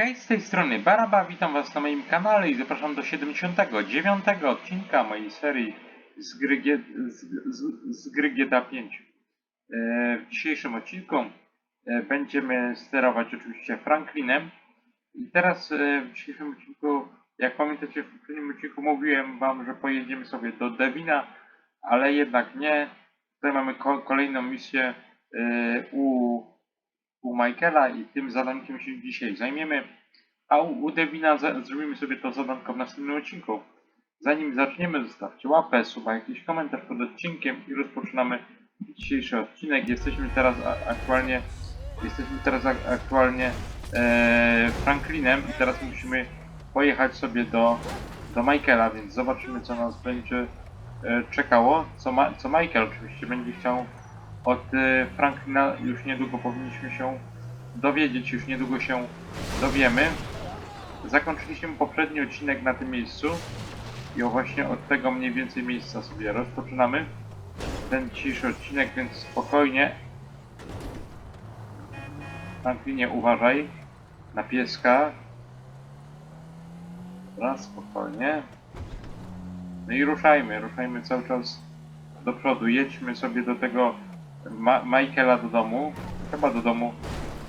Hej, z tej strony Baraba, witam was na moim kanale i zapraszam do 79 odcinka mojej serii z gry, G, z, z, z gry GTA 5. E, W dzisiejszym odcinku e, będziemy sterować oczywiście Franklinem i teraz e, w dzisiejszym odcinku, jak pamiętacie w poprzednim odcinku mówiłem wam, że pojedziemy sobie do Devina, ale jednak nie. Tutaj mamy ko kolejną misję u u Michaela i tym zadankiem się dzisiaj zajmiemy. A u, Devina zrobimy sobie to zadanko w następnym odcinku. Zanim zaczniemy, zostawcie łapę, suba, jakiś komentarz pod odcinkiem i rozpoczynamy dzisiejszy odcinek. Jesteśmy teraz aktualnie jesteśmy teraz aktualnie e, Franklinem i teraz musimy pojechać sobie do, do Michaela, więc zobaczymy co nas będzie e, czekało. Co, ma, co Michael oczywiście będzie chciał od e, Franklina już niedługo powinniśmy się dowiedzieć, już niedługo się dowiemy. Zakończyliśmy poprzedni odcinek na tym miejscu i właśnie od tego mniej więcej miejsca sobie rozpoczynamy ten dzisiejszy odcinek, więc spokojnie. Franklinie uważaj na pieska. Raz spokojnie. No i ruszajmy, ruszajmy cały czas do przodu. Jedźmy sobie do tego Ma Michaela do domu. Chyba do domu.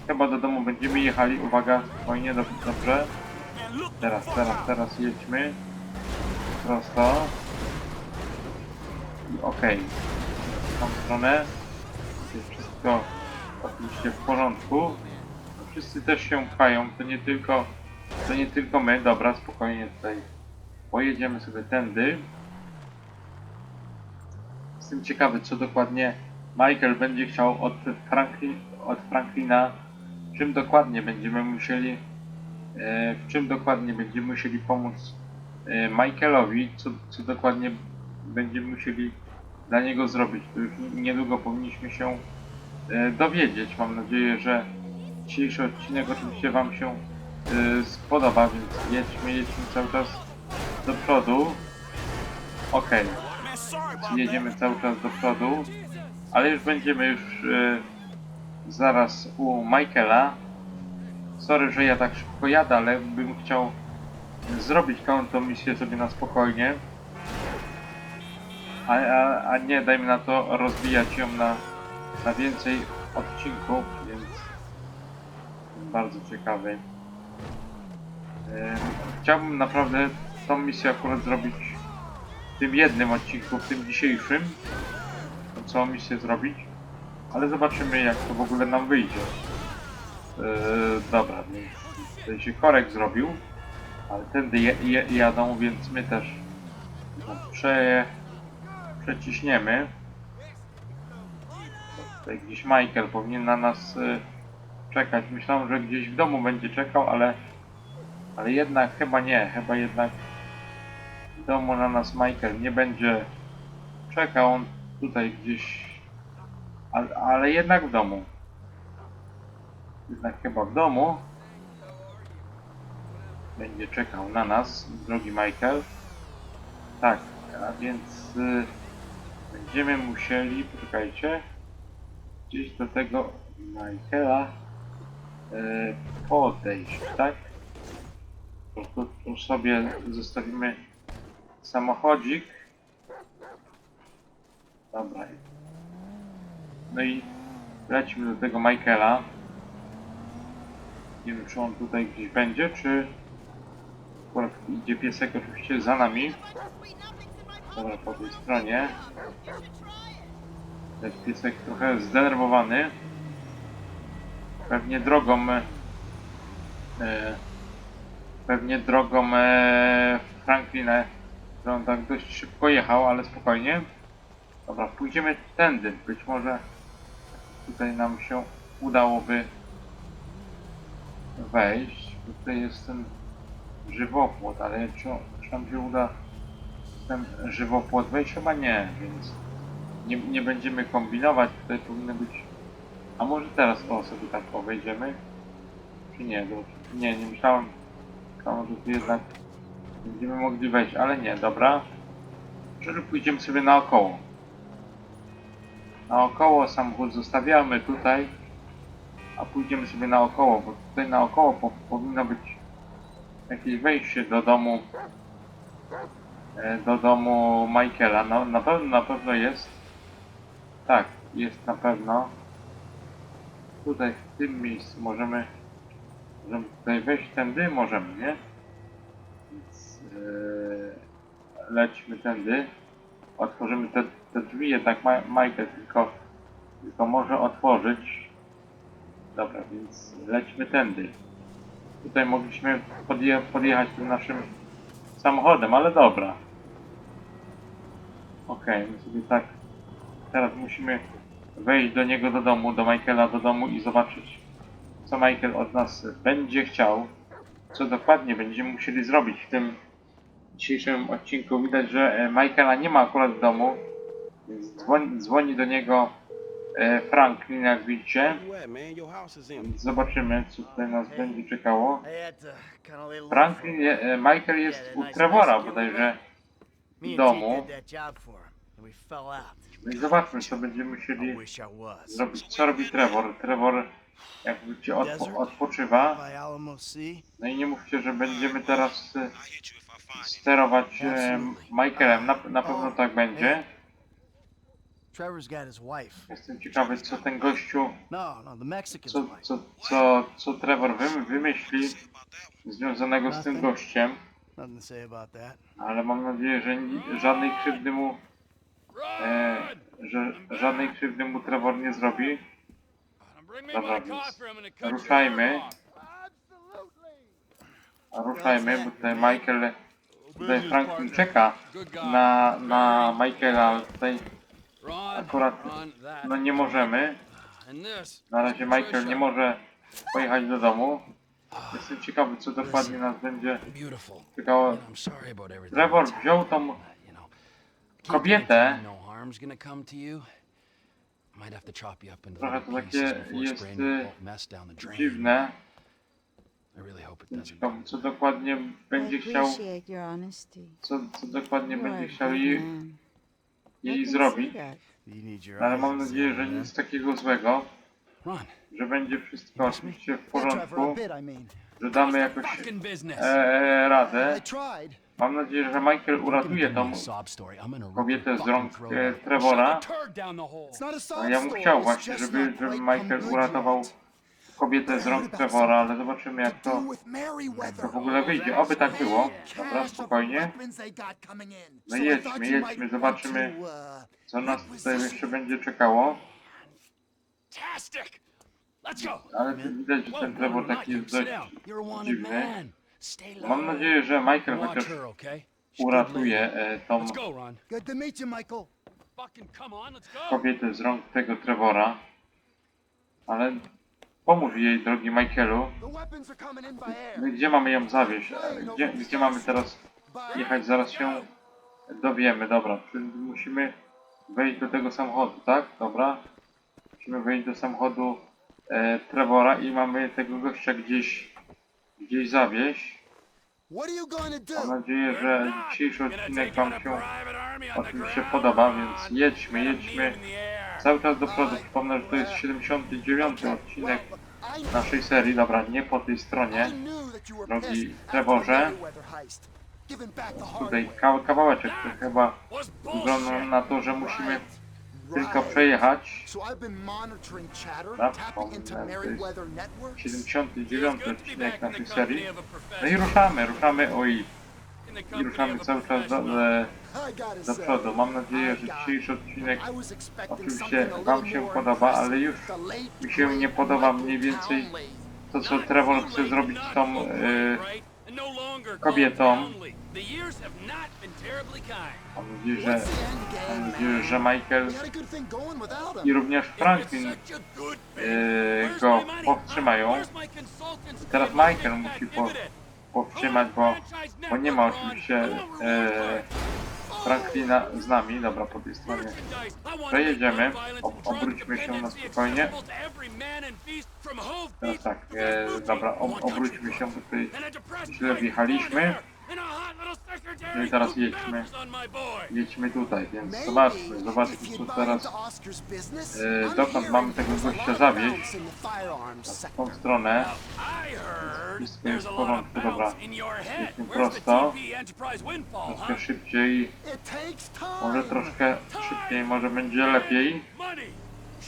Chyba do domu będziemy jechali. Uwaga, spokojnie, dob dobrze. Teraz, teraz, teraz jedźmy. Prosto. I okej. W tą stronę. Jest wszystko oczywiście w porządku. Wszyscy też się pchają. To nie tylko, to nie tylko my. Dobra, spokojnie tutaj. Pojedziemy sobie tędy. Jestem ciekawy, co dokładnie Michael będzie chciał od, Franklin, od Franklina, czym dokładnie będziemy musieli, w czym dokładnie będziemy musieli pomóc e, Michaelowi, co, co dokładnie będziemy musieli dla niego zrobić. To już niedługo powinniśmy się e, dowiedzieć. Mam nadzieję, że dzisiejszy odcinek oczywiście Wam się e, spodoba, więc jedźmy, jedźmy cały czas do przodu. Okej. Jedziemy cały czas do przodu ale już będziemy już e, zaraz u Michaela. Sorry, że ja tak szybko jadę, ale bym chciał zrobić tą misję sobie na spokojnie. A, a, a nie dajmy na to rozbijać ją na, na więcej odcinków, więc bardzo ciekawy. Chciałbym naprawdę tą misję akurat zrobić w tym jednym odcinku, w tym dzisiejszym całą misję zrobić, ale zobaczymy jak to w ogóle nam wyjdzie. Yy, dobra, więc tutaj się korek zrobił, ale tędy je, je, jadą, więc my też no, prze, przeciśniemy. Tutaj gdzieś Michael powinien na nas yy, czekać. Myślałem, że gdzieś w domu będzie czekał, ale ale jednak chyba nie, chyba jednak w domu na nas Michael nie będzie czekał. On tutaj gdzieś, ale, ale jednak w domu. Jednak chyba w domu będzie czekał na nas, drogi Michael. Tak, a więc y, będziemy musieli, poczekajcie, gdzieś do tego Michaela y, podejść, tak? Tu, tu, tu sobie zostawimy samochodzik. Dobra. No i lecimy do tego Michaela. Nie wiem, czy on tutaj gdzieś będzie, czy akurat idzie piesek oczywiście za nami. Dobra, po tej stronie. Ten piesek trochę zdenerwowany. Pewnie drogą... E, pewnie drogą e, Franklina, że on tak dość szybko jechał, ale spokojnie. Dobra, pójdziemy tędy. Być może tutaj nam się udałoby wejść. Tutaj jest ten żywopłot, ale czy, czy nam się uda ten żywopłot wejść? Chyba nie, więc nie, nie będziemy kombinować. Tutaj powinny być... A może teraz o sobie tak obejdziemy? Czy nie? To, nie, nie myślałem. Myślałem, że tu jednak będziemy mogli wejść, ale nie, dobra. Czyli pójdziemy sobie naokoło naokoło samochód zostawiamy tutaj a pójdziemy sobie naokoło, bo tutaj naokoło po, powinno być jakieś wejście do domu e, do domu Michaela. No, na pewno, na pewno jest. Tak, jest na pewno. Tutaj w tym miejscu możemy, możemy tutaj wejść tędy, możemy, nie? Więc e, lećmy tędy. Otworzymy te, te drzwi, jednak Michael tylko, tylko może otworzyć. Dobra, więc lećmy tędy. Tutaj mogliśmy podje podjechać tym naszym samochodem, ale dobra. Okej, my sobie tak. Teraz musimy wejść do niego do domu, do Michaela do domu i zobaczyć, co Michael od nas będzie chciał. Co dokładnie będziemy musieli zrobić w tym dzisiejszym odcinku. Widać, że e, Michaela nie ma akurat w domu, więc dzwoni, dzwoni do niego Franklin, jak widzicie. Zobaczymy, co tutaj nas będzie czekało. Franklin, e, Michael jest u Trevora bodajże. And domu. No i zobaczmy, co będziemy musieli zrobić. Co robi Trevor? Trevor, jak widzicie, odpo odpoczywa. No i nie mówcie, że będziemy teraz e, sterować e, Michaelem. Na, na pewno tak będzie. Trevor's got his wife. Jestem ciekawy, co ten gościu, No, no, the Mexican's co, wife. co, co, co Trevor wy, wymyśli związanego z tym gościem. Nothing to say about that. Ale mam nadzieję, że ni- żadnej krzywdy mu, e, że żadnej krzywdy mu Trevor nie zrobi. Dobra, więc ruszajmy. ruszajmy, bo tutaj Michael, tutaj Franklin czeka na, na Michaela, ale tutaj akurat no nie możemy. Na razie Michael nie może pojechać do domu. Jestem ciekawy, co dokładnie nas będzie czekało. Trevor that's wziął tą kobietę. No Trochę to takie jest, y, dziwne. I ciekawy, co dokładnie będzie I chciał, co, co dokładnie będzie chciał man. I. You need your No, ale mam nadzieję, że nic takiego złego, że będzie wszystko oczywiście w porządku, I że damy jakoś business. e, radę. I. Mam nadzieję, że Michael uratuje tą kobietę z rąk e. Trevora. A No, ja bym story, chciał właśnie, żeby, żeby Michael uratował. Kobietę z rąk Trevora, ale zobaczymy jak to, jak to w ogóle wyjdzie. Oby tak było. Dobra, spokojnie. No jedźmy, jedźmy, zobaczymy co nas tutaj jeszcze będzie czekało. Ale widać, że ten Trevor taki jest dość dziwny. Mam nadzieję, że Michael chociaż uratuje e, tą kobietę z rąk tego Trevora. Ale pomóż jej, drogi Michaelu. Gdzie mamy ją zawieźć? E, Gdzie, gdzie mamy teraz jechać? Zaraz się dowiemy. Dobra, czyli musimy wejść do tego samochodu, tak? Dobra. Musimy wejść do samochodu e, Trevora i mamy tego gościa gdzieś, gdzieś to Mam nadzieję, że dzisiejszy odcinek Wam się oczywiście podoba, więc jedźmy, jedźmy cały czas do przodu. Przypomnę, że to jest 79 odcinek naszej serii. Dobra, nie po tej stronie. Drogi Trevorze. Tutaj kawałeczek to chyba wygląda na to, że musimy tylko przejechać. Tak, to jest Merryweather networks. 79 odcinek naszej serii. No i ruszamy, ruszamy, oj, i ruszamy cały czas do, e, I gotta do przodu. Mam nadzieję, że I dzisiejszy odcinek I oczywiście Wam się podoba, ale już mi się nie podoba mniej więcej to, co Trevor chce zrobić z tą e, kobietą. Mam nadzieję, że, mam nadzieję, że Michael i również Franklin e, go powstrzymają. Teraz Michael musi po, powstrzymać, bo, bo nie ma oczywiście e, Franklina z nami. Dobra, po tej stronie Przejedziemy. Ob- obróćmy się na spokojnie. Teraz tak, e, dobra, ob, obróćmy się, tutaj źle wjechaliśmy. No i teraz jedźmy, jedźmy tutaj, więc zobaczmy, zobaczmy co teraz, e, dokąd mamy tego gościa zawieźć. w tą stronę, Wszystko jest w porządku, dobra. Jedźmy prosto, troszkę szybciej, może troszkę szybciej, może będzie lepiej.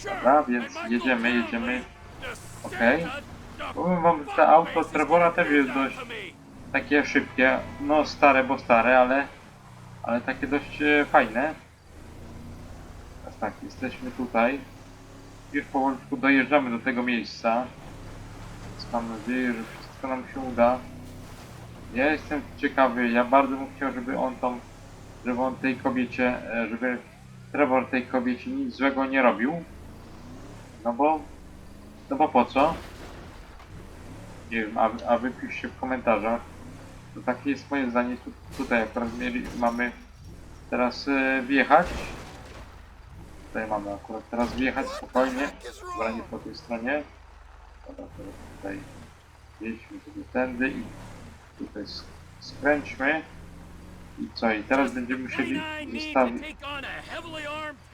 Dobra, więc jedziemy, jedziemy. Okej. Santa Powiem wam, że to auto Trevora też jest dość. Takie szybkie, no stare, bo stare, ale, ale takie dość e, fajne. Teraz tak, jesteśmy tutaj. Już powolutku dojeżdżamy do tego miejsca. Więc mam nadzieję, że wszystko nam się uda. Ja jestem ciekawy, ja bardzo bym chciał, żeby on tą, żeby on tej kobiecie, e, żeby Trevor tej kobiecie nic złego nie robił. No bo, no bo po co? Nie wiem, a, a piszcie w komentarzach. To takie jest moje zdanie. Tu, tutaj akurat mieli, mamy teraz e, wjechać. Tutaj mamy akurat teraz wjechać spokojnie. Dobra, nie po tej stronie. Dobra, teraz tutaj jedźmy sobie tędy i tutaj sk- skręćmy. I co? I teraz będziemy musieli to zostawić.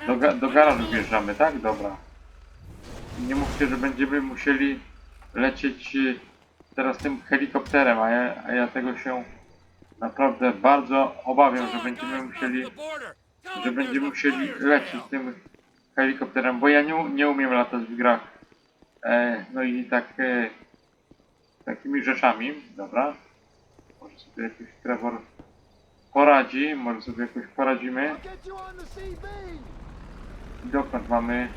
Do, ga do garażu wjeżdżamy, tak? Dobra. I nie mówcie, że będziemy musieli lecieć e, teraz tym helikopterem, a ja, a ja tego się naprawdę bardzo obawiam, że będziemy musieli, że będziemy musieli lecieć tym helikopterem, bo ja nie, nie umiem latać w grach. E, no i tak e, takimi rzeczami, dobra. Może sobie jakiś Trevor poradzi, może sobie jakoś poradzimy. CB. dokąd mamy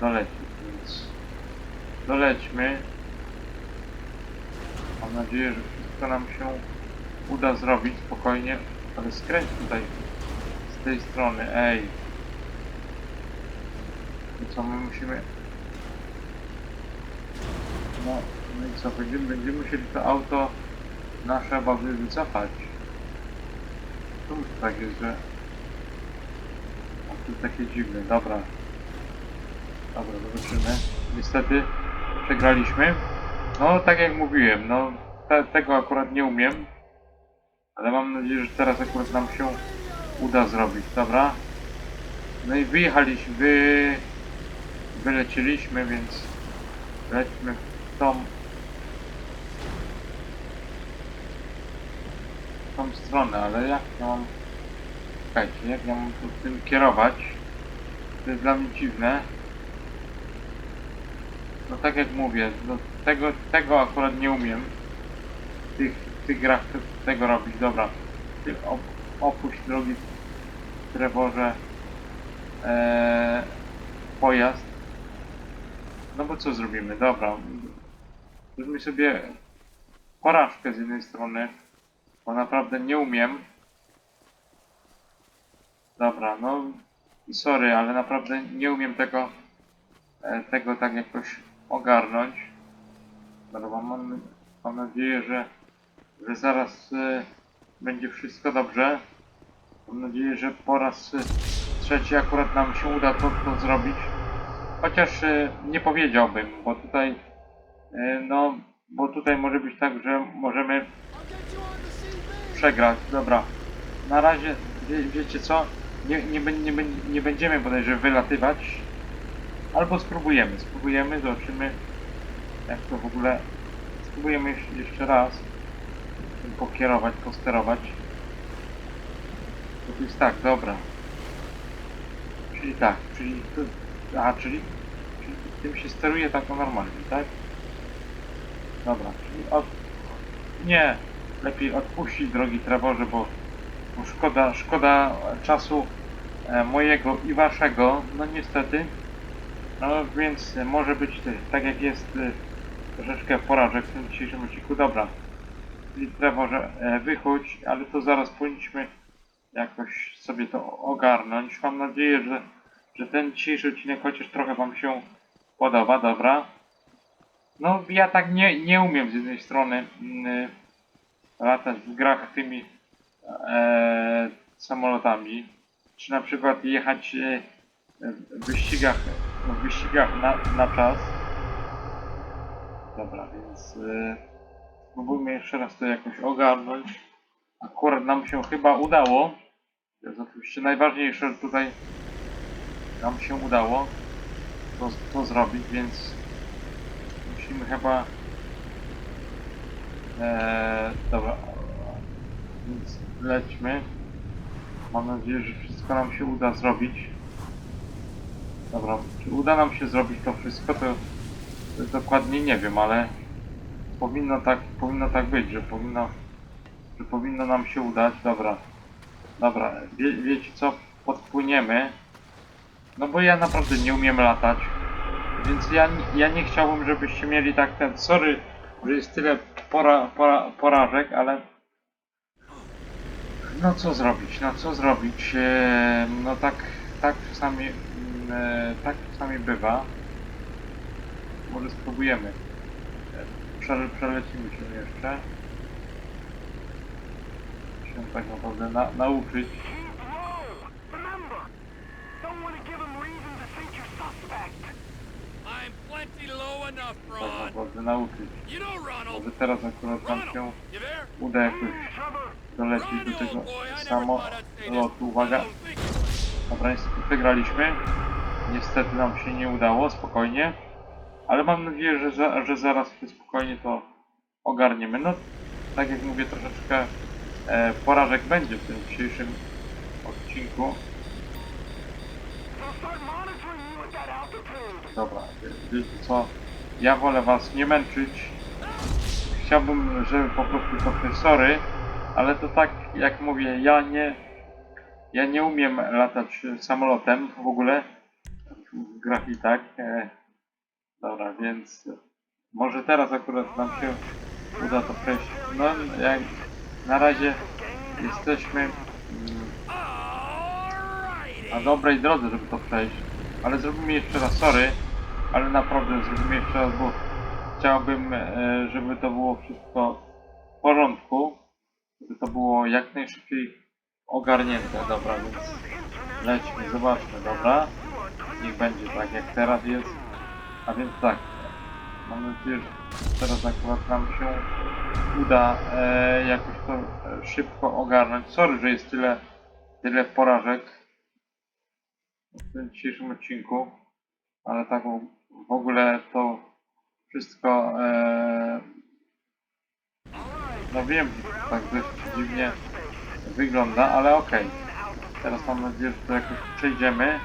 dolecieć, więc dolećmy. Mam nadzieję, że wszystko nam się uda zrobić spokojnie, ale skręć tutaj z tej strony, ej. I co my musimy... No, no i co, będziemy, będziemy musieli to auto nasze obawy wycofać. To tak jest, że a to takie dziwne, dobra. Dobra, zobaczymy. Niestety przegraliśmy. No, tak jak mówiłem, no te, tego akurat nie umiem. Ale mam nadzieję, że teraz akurat nam się uda zrobić, dobra? No i wyjechaliśmy, wy... wylecieliśmy, więc lećmy w tą... w tą stronę, ale jak ja mam... Czekajcie, jak ja mam tu tym kierować? To jest dla mnie dziwne. No tak jak mówię, no tego, tego akurat nie umiem. Tych, tych grach te- tego robić. Dobra. Op, opuść drogi Trevorze eee, pojazd. No bo co zrobimy? Dobra. Zróbmy sobie porażkę z jednej strony, bo naprawdę nie umiem. Dobra, no sorry, ale naprawdę nie umiem tego e, tego tak jakoś ogarnąć. Dobra, mam, mam nadzieję, że, że zaraz e, będzie wszystko dobrze. Mam nadzieję, że po raz e, trzeci akurat nam się uda to, to zrobić. Chociaż e, nie powiedziałbym, bo tutaj e, no, bo tutaj może być tak, że możemy przegrać. Dobra. Na razie, wie, wiecie co? Nie, nie, nie, nie będziemy bodajże wylatywać. Albo spróbujemy. Spróbujemy, zobaczymy jak to w ogóle... Spróbujemy jeszcze, raz pokierować, posterować. To jest tak, dobra. Czyli tak, czyli... To, a, czyli, czyli tym się steruje tak normalnie, tak? Dobra, czyli od, nie, lepiej odpuścić drogi Trevorze, bo, bo szkoda, szkoda czasu e, mojego i waszego, no niestety. No więc może być tak jak jest e, troszeczkę porażek w tym dzisiejszym odcinku. Dobra, czyli Trevorze e, ale to zaraz powinniśmy jakoś sobie to ogarnąć. Mam nadzieję, że, że ten dzisiejszy odcinek chociaż trochę wam się podoba, dobra. No ja tak nie, nie umiem z jednej strony mm, latać w grach tymi e, samolotami, czy na przykład jechać e, w wyścigach, w wyścigach na, na czas. Dobra, więc e, spróbujmy jeszcze raz to jakoś ogarnąć. akurat nam się chyba udało. To jest oczywiście najważniejsze, że tutaj nam się udało to, to zrobić, więc musimy chyba Eee, dobra. Więc lećmy. Mam nadzieję, że wszystko nam się uda zrobić. Dobra, czy uda nam się zrobić to wszystko, to dokładnie nie wiem, ale powinno tak, powinno tak być, że powinno, że powinno nam się udać. Dobra, dobra, wie, wiecie co, podpłyniemy. No bo ja naprawdę nie umiem latać, więc ja, ja nie chciałbym, żebyście mieli tak ten, sorry, że jest tyle pora, pora, porażek, ale no co zrobić, no co zrobić, e, no tak, tak czasami, mm, e, tak czasami bywa. Może spróbujemy. Prze, przelecimy się jeszcze. Się tak naprawdę na, nauczyć. Tak naprawdę nauczyć. Może teraz akurat nam się uda jakoś dolecieć do tego samolotu. Uwaga. Dobra, wygraliśmy. Niestety nam się nie udało, spokojnie. Ale mam nadzieję, że, za, że zaraz sobie spokojnie to ogarniemy. No, tak jak mówię, troszeczkę e, porażek będzie w tym dzisiejszym odcinku. Dobra, wie- wiecie co? Ja wolę was nie męczyć. Chciałbym, żeby po prostu profesory, ale to tak jak mówię, ja nie, ja nie umiem latać samolotem w ogóle w grach i tak. E, dobra, więc może teraz akurat nam się uda to przejść. No, jak na razie jesteśmy mm, na dobrej drodze, żeby to przejść. Ale zrobimy jeszcze raz, sorry, ale naprawdę zrobimy jeszcze raz, bo chciałbym, e, żeby to było wszystko w porządku, żeby to było jak najszybciej ogarnięte. Dobra, więc lećmy, zobaczmy, dobra? Niech będzie tak, jak teraz jest. A więc tak, mam nadzieję, że teraz akurat nam się uda e, jakoś to e, szybko ogarnąć. Sorry, że jest tyle, tyle porażek w tym dzisiejszym odcinku, ale tak w, ogóle to wszystko e, no wiem, tak dość dziwnie wygląda, ale okej. Teraz mam nadzieję, że to jakoś przejdziemy.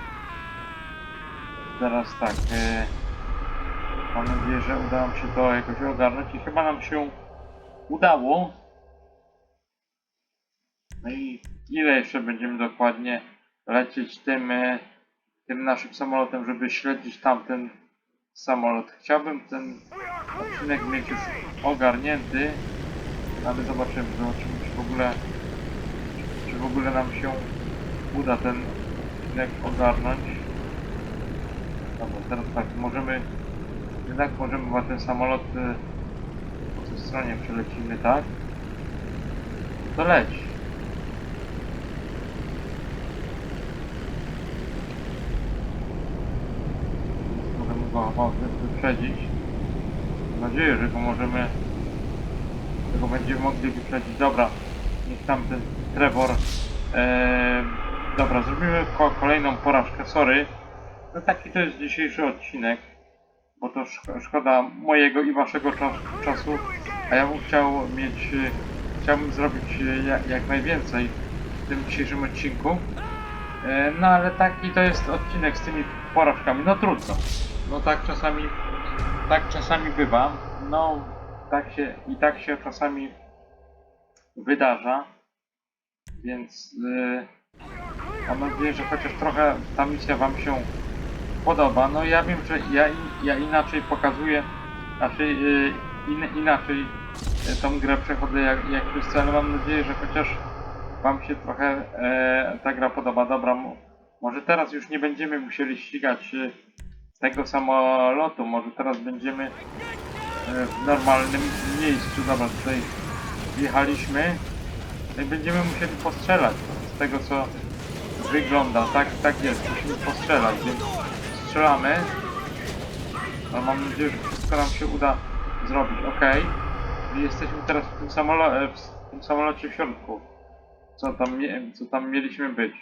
Teraz tak. E, mam nadzieję, że uda nam się to jakoś ogarnąć i chyba nam się udało. No i ile jeszcze będziemy dokładnie lecieć tym, e, tym naszym samolotem, żeby śledzić tamten samolot. Chciałbym ten odcinek mieć już ogarnięty, ale zobaczymy, zobaczymy czy w ogóle czy w ogóle nam się uda ten odcinek ogarnąć. Dobra, teraz tak, możemy jednak możemy chyba ten samolot y, po tej stronie przelecimy, tak? To leć. Możemy go chyba wy- wyprzedzić. Mam nadzieję, że go możemy że go będziemy mogli wyprzedzić. Dobra, niech tam ten Trevor. Eee, dobra, zrobimy ko kolejną porażkę. Sorry. No taki to jest dzisiejszy odcinek. Bo to szko szkoda mojego i waszego czas czasu. A ja bym chciał mieć. Chciałbym zrobić jak, jak najwięcej w tym dzisiejszym odcinku. E, no ale taki to jest odcinek z tymi porażkami. No trudno. No tak czasami. Tak czasami bywa. No tak się i tak się czasami wydarza. Więc yy, mam nadzieję, że chociaż trochę ta misja Wam się podoba. No ja wiem, że ja, ja inaczej pokazuję, znaczy yy, in, inaczej yy, tą grę przechodzę jak, jak wszyscy, ale mam nadzieję, że chociaż Wam się trochę e, ta gra podoba. Dobra, może teraz już nie będziemy musieli ścigać e, tego samolotu, może teraz będziemy e, w normalnym miejscu. Dobra, tutaj wjechaliśmy. No i będziemy musieli postrzelać z tego co wygląda. Tak, tak jest, musimy postrzelać, więc strzelamy. No, mam nadzieję, że wszystko nam się uda zrobić. Ok. Jesteśmy teraz w tym samolocie, w, tym samolocie w środku. Co tam, co tam mieliśmy być.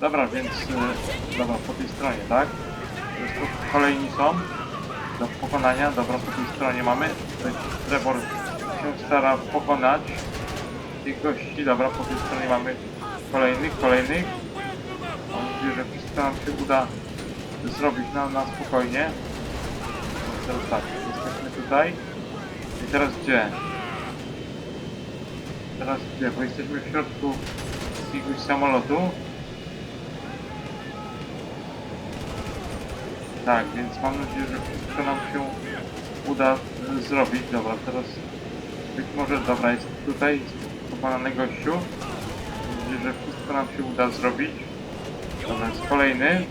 Dobra, więc... E, dobra, po tej stronie, tak? Kolejni są do pokonania. Dobra, po tej stronie mamy. Tutaj Trevor się stara pokonać tych gości. Dobra, po tej stronie mamy kolejnych, kolejnych. Mam nadzieję, że wszystko nam się uda zrobić na, na spokojnie. Teraz tak, jesteśmy tutaj. I teraz gdzie? Teraz gdzie? Bo jesteśmy w środku jakiegoś samolotu. Tak, więc mam nadzieję, że wszystko nam się uda zrobić. Dobra, teraz być może, dobra, jest tutaj pokonany gościu. Mam nadzieję, że wszystko nam się uda zrobić. Dobra, jest kolejny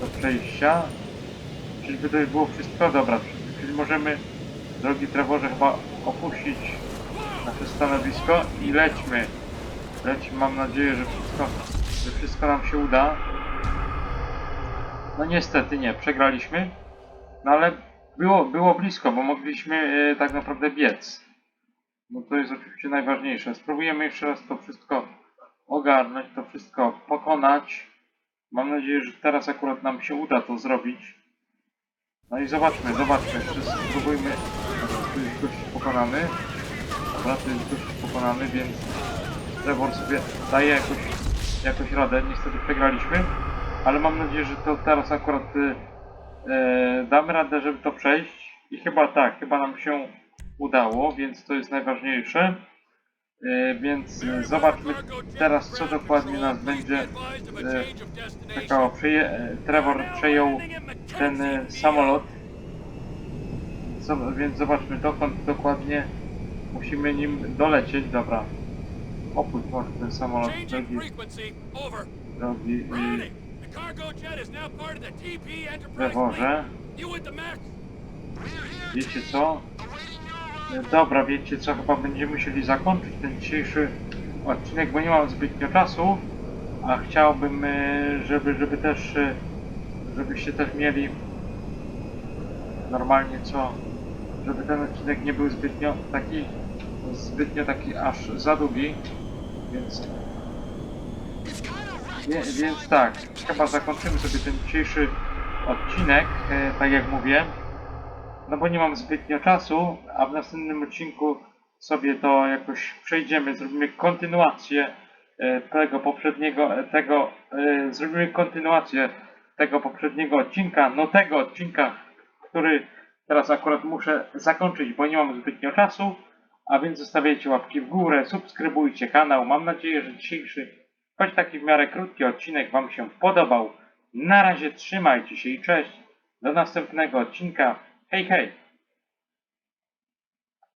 do przejścia. Czyli by to już było wszystko? Dobra, czyli możemy, drogi Trevorze, chyba opuścić nasze stanowisko i lećmy. Lećmy, mam nadzieję, że wszystko, że wszystko nam się uda. No niestety nie, przegraliśmy. No ale było, było blisko, bo mogliśmy e, tak naprawdę biec. No to jest oczywiście najważniejsze. Spróbujemy jeszcze raz to wszystko ogarnąć, to wszystko pokonać. Mam nadzieję, że teraz akurat nam się uda to zrobić. No i zobaczmy, zobaczmy, jeszcze spróbujmy. Tu jest gość pokonany. Dobra, tu jest gość pokonany, więc Trevor sobie daje jakoś, jakoś radę. Niestety przegraliśmy, ale mam nadzieję, że to teraz akurat y, e, damy radę, żeby to przejść. I chyba tak, chyba nam się udało, więc to jest najważniejsze. E, więc zobaczmy teraz, co dokładnie nas będzie czekało. Przeje, e, Trevor przejął ten e, samolot. Zob- więc zobaczmy, dokąd dokładnie musimy nim dolecieć. Dobra. Opuść może ten samolot, drogi, drogi Trevorze. Wiecie co? Dobra, wiecie co? Chyba będziemy musieli zakończyć ten dzisiejszy odcinek, bo nie mam zbytnio czasu. A chciałbym, e, żeby, żeby też, e, żebyście też mieli normalnie co, żeby ten odcinek nie był zbytnio taki, zbytnio taki aż za długi, więc Wie, więc tak, chyba zakończymy sobie ten dzisiejszy odcinek, e, tak jak mówię. No bo nie mam zbytnio czasu, a w następnym odcinku sobie to jakoś przejdziemy, zrobimy kontynuację e, tego poprzedniego, e, tego, e, zrobimy kontynuację tego poprzedniego odcinka, no tego odcinka, który teraz akurat muszę zakończyć, bo nie mam zbytnio czasu, a więc zostawiajcie łapki w górę, subskrybujcie kanał, mam nadzieję, że dzisiejszy, choć taki w miarę krótki odcinek Wam się podobał. Na razie trzymajcie się i cześć, do następnego odcinka, hej hej!